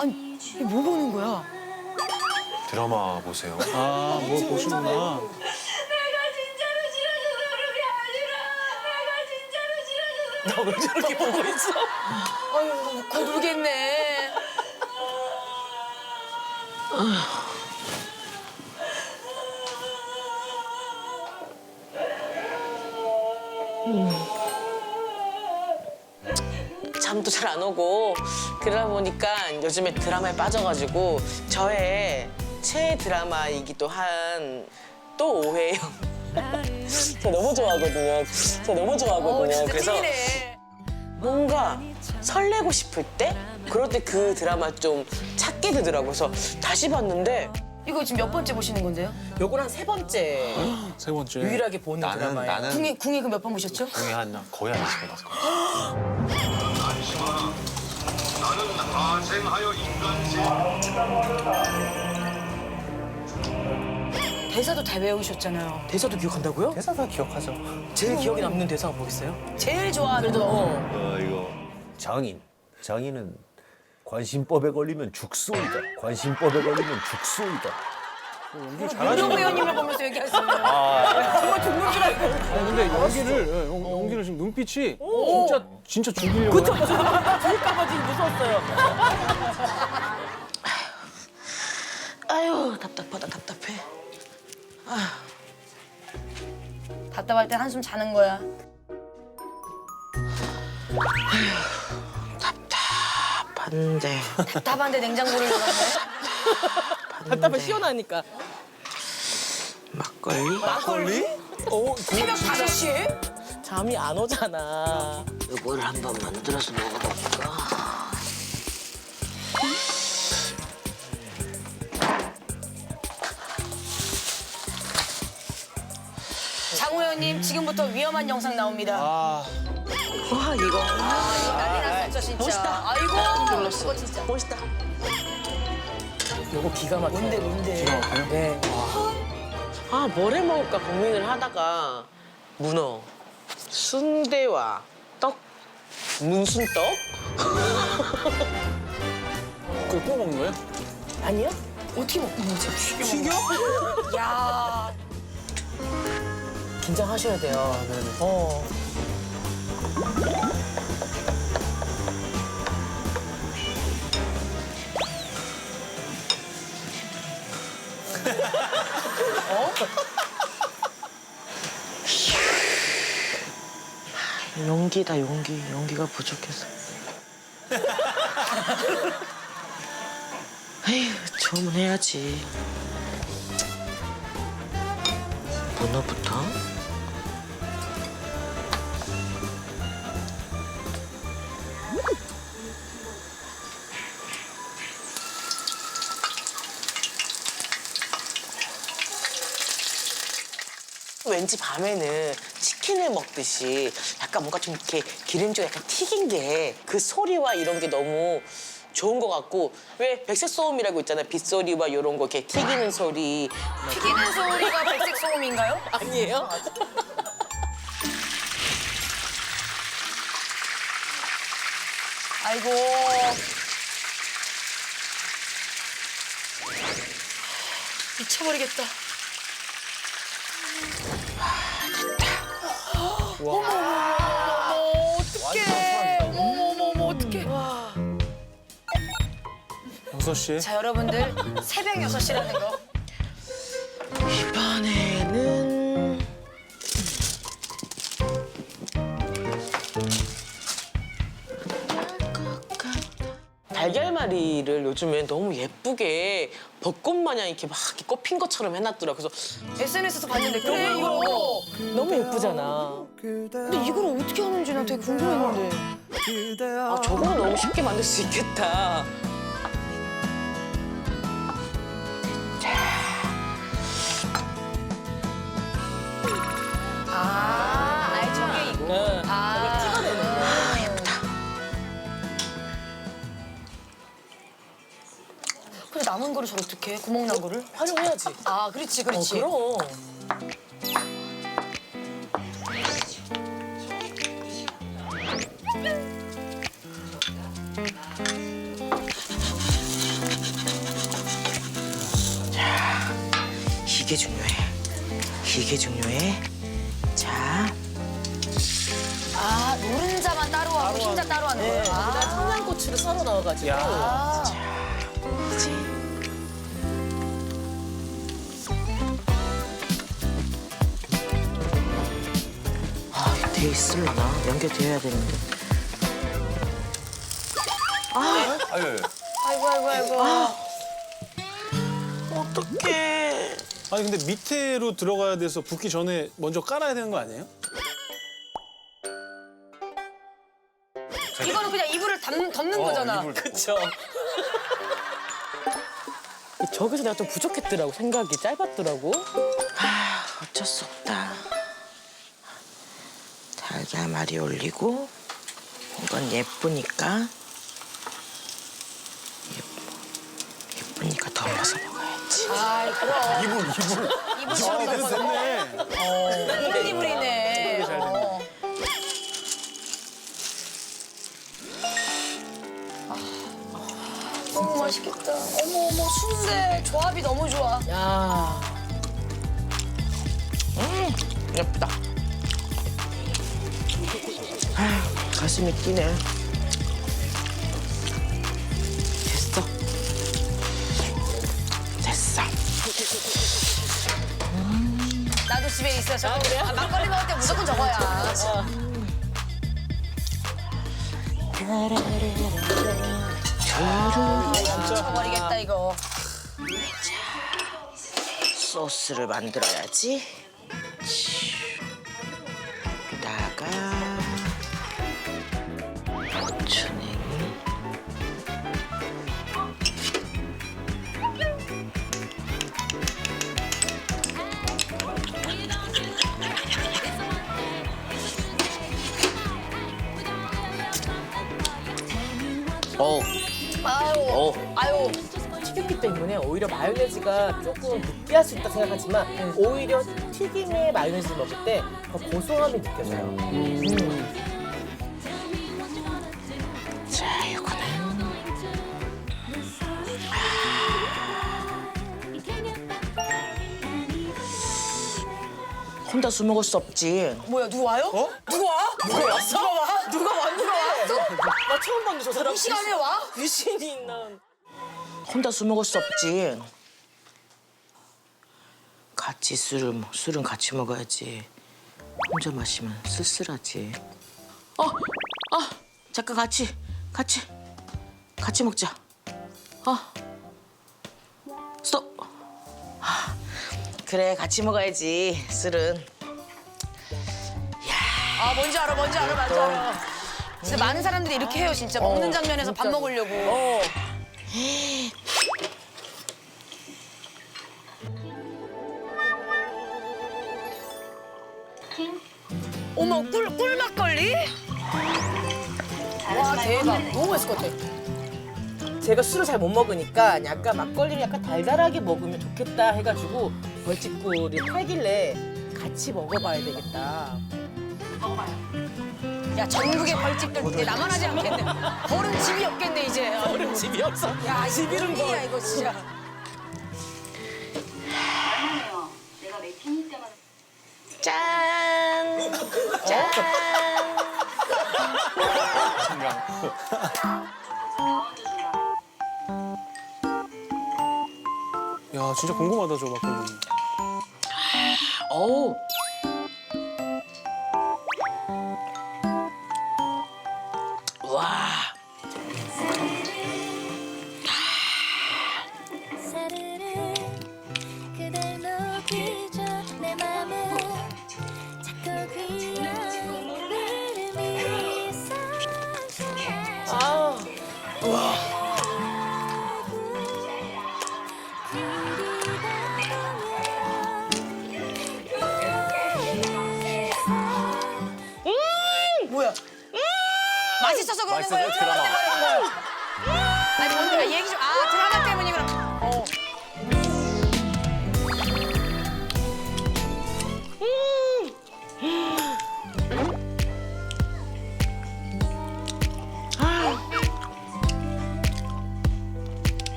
아니 이게 뭐 보는 거야? 드라마 보세요. 아, 뭐 보시구나. 내가 진짜로 싫어서 그런 게 아니라 내가 진짜로 싫어서 왜 저렇게 보고 있어? 아유 곧 울겠네. 잠도 잘 안 오고 그러다 보니까 요즘에 드라마에 빠져가지고 저의 최애 드라마이기도 한 또 오해요. 저 너무 좋아하거든요. 저 너무 좋아하거든요. 어 그래서. 뭔가 설레고 싶을 때 그럴 때 그 드라마 좀 찾게 되더라고요. 그래서 다시 봤는데 이거 지금 몇 번째 보시는 건데요? 요걸 한 세 번째 세 번째. 유일하게 보는 나는 드라마예요. 나는 궁예 궁예 그몇 번 보셨죠? 중에 한 거의 한 20번 봤을 거야. 인간세 대사도 다 외우셨잖아요. 대사도 기억한다고요? 회사 다 기억하죠. 제일 기억에 남는 대사가 뭐겠어요? 제일 좋아하는 거. 어 이거 장인 장인은 관심법에 걸리면 죽소이다 관심법에 걸리면 죽소이다 윤정부 의원님을 보면서 얘기하시네요. 정말 죽는 줄 알고. 아니, 근데 연기를, 예, 연- 연기를 지금 눈빛이 진짜, 진짜 죽이려고. 그쵸, 죽을까봐 지금 무서웠어요. 아유 답답하다 답답해. 답답할 때 한숨 자는 거야. 반대. 답답한데 냉장고를 열었네. 답답해 시원하니까. 막걸리? 막걸리? 어, 새벽 5시에? 잠이 안 오잖아. 이걸 한번 만들어서 먹어볼까? 장 의원님 지금부터 위험한 영상 나옵니다. 아, 와 이거 난리 났었죠 진짜. 멋있다. 아이고. 놀랐어. 그거 진짜. 멋있다. 요거 기가 막혀. 뭔데 뭔데? 막혀요? 네. 아, 뭘해 먹을까 고민을 하다가 문어, 순대와 떡, 문순떡? 그걸 구워 먹는 거예요? 아니요? 어떻게 먹는 거지? 튀겨? 야. 긴장하셔야 돼요. 어. 용기다 용기. 용기가 부족해서. 에휴 주문해야지. 문어부터 왠지 밤에는 치킨을 먹듯이 약간 뭔가 좀 이렇게 기름지가 약간 튀긴 게 그 소리와 이런 게 너무 좋은 것 같고 왜 백색 소음이라고 있잖아요 빗소리와 이런 거 이렇게 튀기는 소리 튀기는 소리가 백색 소음인가요? 아니에요? 아이고. 미쳐버리겠다. 어머, 어머, 어떡해. 어머, 어머, 어머, 어떡해. 여섯 시. 자, 여러분들, 새벽 6시라는 거. 요즘에 너무 예쁘게 벚꽃 마냥 이렇게 막 꽃핀 것처럼 해놨더라. 그래서 SNS에서 봤는데, 그래, 이거. 너무 예쁘잖아. 근데 이걸 어떻게 하는지 난 되게 궁금했는데. 아, 저거는 너무 쉽게 만들 수 있겠다. 남은 거를 저걸 어떻게 해? 구멍 난 거를? 활용해야지. 아, 그렇지, 어, 그렇지. 그럼. 이게 중요해. 이게 중요해. 자, 아 노른자만 따로 하고 흰자 따로 하는 거야. 여기다 청양고추를 썰어 넣어가지고. 그 돼 있을라나? 연결돼야 되는데. 아유, 아이고 아이고 아이고. 어떡해. 아니 근데 밑에로 들어가야 돼서 붓기 전에 먼저 깔아야 되는 거 아니에요? 이거는 그냥 이불을 덮는, 덮는 거잖아. 이불 그쵸. 저기서 내가 좀 부족했더라고 생각이 짧았더라고. 아, 어쩔 수 없다. 달걀말이 올리고 이건 예쁘니까 예쁘, 예쁘니까 덮어서 먹어야지. 아이 그럼 이불 이불. 이불 덮어서. 됐네. 이불 이불이네. 어. 아, 너무 맛있겠다. 어머 어머 순대 조합이 너무 좋아. 야. 예쁘다. 아, 가슴이 뛰네. 됐어. 됐어. 나도 집에 있어서 아, 막걸리 먹을 때 무조건 저거야. 저버리겠다 이거. 소스를 만들어야지. 여기다가 튀겼기 때문에 오히려 마요네즈가 조금 느끼할 수 있다 생각하지만 오히려 튀김에 마요네즈를 먹을 때 더 고소함이 느껴져요. 자, 이거는 혼자 술 먹을 수 없지. 뭐야 누구 와요? 누구 와? 누가 왔어? 누가 와? 누가 와? 누가 왔어? 나 처음 봤는데 저 사람 이 시간에 와? 귀신이 있나? 혼자 술 먹을 수 없지. 같이 술을 먹- 술은 같이 먹어야지. 혼자 마시면 쓸쓸하지. 어, 아, 잠깐 같이 같이 같이 먹자. 어, 스톱. 아, 그래 같이 먹어야지 술은. 아 뭔지 알아 뭔지 알아 뭔지 알아. 진짜 많은 사람들이 이렇게 해요 진짜 먹는 장면에서 밥 먹으려고. 어. 어머 꿀 꿀 막걸리? 와 대박 너무 맛있을 것 같아. 제가 술을 잘 못 먹으니까 약간 막걸리를 약간 달달하게 먹으면 좋겠다 해가지고 벌집꿀이 팔길래 같이 먹어봐야 되겠다. 야 전국의 벌집들 이제 나만 하지 않겠네. 벌은 집이 없겠네 이제. 그런 집이 없어. 야집 이름 뭐. 야 이거 진짜. 야 진짜 궁금하다 저 막걸리. 어우.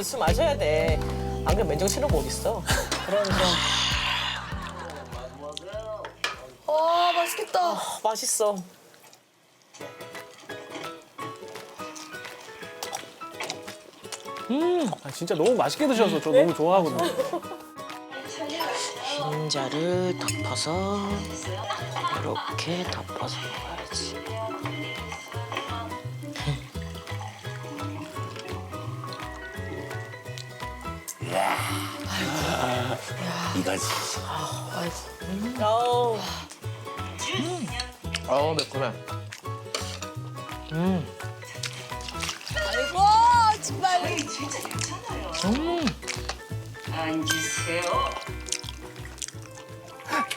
하면 술 마셔야 돼. 안 그러면 맨정 치는 거 어딨어. 그럼 그럼. 와 맛있겠다. 아, 맛있어. 아, 진짜 너무 맛있게 드셔서 저 너무 좋아하거든요. 흰자를 덮어서 이렇게 덮어서 먹어야 이가지. 아우. 어우 매콤해. 아이고 정말.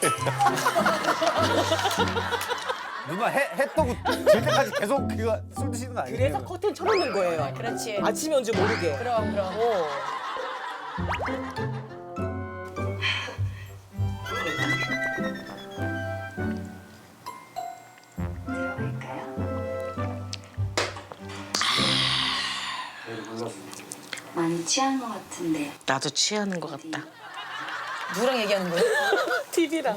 누나 해, 해 떠고 질 때까지 계속 그거 술 드시는 거 아니에요? 그래서 커튼 쳐놓는 거예요. 그렇지. 아침이 온지 모르게. 그럼 그럼. 어. 취한 것 같은데 나도 취하는 것 같다. 누구랑 얘기하는 거야? TV랑.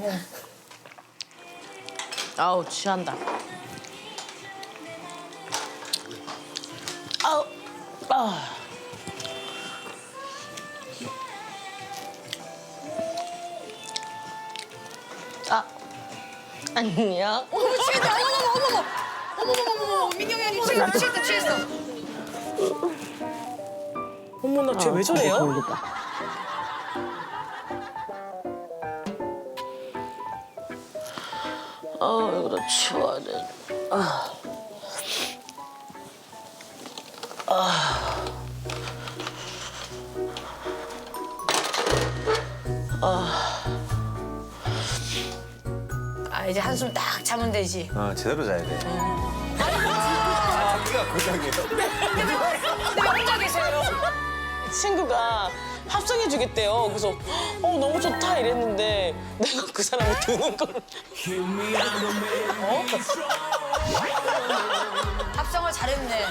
아우 취한다. 아우 아. 아 안녕. 어머 취했다. 어머머머 어머머. 어머머머머 민경이 언니 취했다 취했다 취했어. 어머나 쟤 왜 저래요? 아 이거 추워는. 아 이제 한숨 딱 자면 되지. 아 제대로 자야 돼. 자기가 고장이에요. 왜 혼자? 친구가 합성해 주겠대요. 그래서 어 너무 좋다 이랬는데 내가 그 사람이 드는 걸 합성을 잘했네.